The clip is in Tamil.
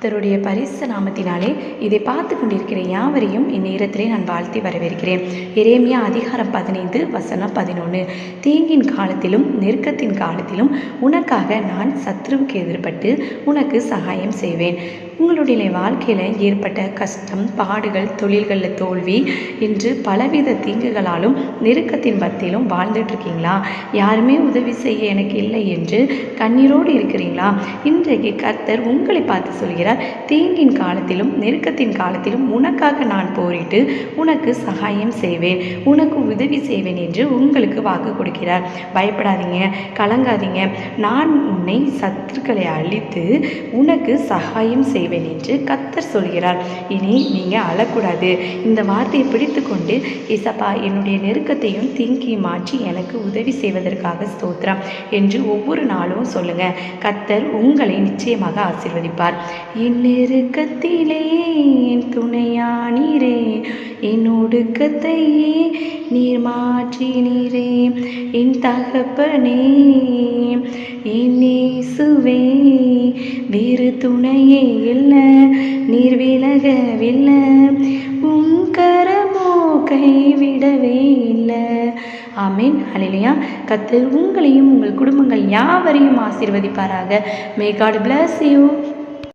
கர்த்தருடைய பரிசு நாமத்தினாலே இதை பார்த்து கொண்டிருக்கிற யாவரையும் இந்நேரத்திலே நான் வாழ்த்தி வரவேற்கிறேன். எரேமியா அதிகாரம் பதினைந்து வசனம் பதினொன்று தீங்கின் காலத்திலும் நெருக்கத்தின் காலத்திலும் உனக்காக நான் சத்ருவுக்கு எதிர்பட்டு உனக்கு சகாயம் செய்வேன். உங்களுடைய வாழ்க்கையில் ஏற்பட்ட கஷ்டம் பாடுகள் தொழில்களில் தோல்வி என்று பலவித தீங்குகளாலும் நெருக்கத்தின் பத்தியிலும் வாழ்ந்துட்டுருக்கீங்களா? யாருமே உதவி செய்ய எனக்கு இல்லை என்று கண்ணீரோடு இருக்கிறீங்களா? இன்றைக்கு கர்த்தர் உங்களை பார்த்து சொல்கிறார் தீங்கின் காலத்திலும் நெருக்கத்தின் காலத்திலும் உனக்காக நான் போரிட்டு உனக்கு சகாயம் செய்வேன் உனக்கு உதவி செய்வேன் என்று உங்களுக்கு வாக்கு கொடுக்கிறார். பயப்படாதீங்க கலங்காதீங்க. நான் உன்னை சத்துருக்களை அழித்து உனக்கு சகாயம் செய்வேன். என்று கத்தர் சொல்கிறார். இனி நீங்கள் அழக்கூடாது. இந்த வார்த்தையை பிடித்து கொண்டு இசப்பா என்னுடைய நெருக்கத்தையும் திங்கி மாற்றி எனக்கு உதவி செய்வதற்காக ஸ்தோத்திரம் என்று ஒவ்வொரு நாளும் சொல்லுங்க. கத்தர் உங்களை நிச்சயமாக ஆசீர்வதிப்பார். என் நெருக்கத்திலே என் துணையானீரே என் ஒடுக்கத்தையே நீர் மாற்றினீரே என் தகப்பனே என் சுவே வேறு துணையே இல்லை நீர் விலகவில்லை. உன் கரமோ கைவிடவே இல்லை. ஆமீன். அலிலியா கத்து உங்களையும் உங்கள் குடும்பங்கள் யாவரையும் ஆசீர்வதிப்பாராக. May God bless you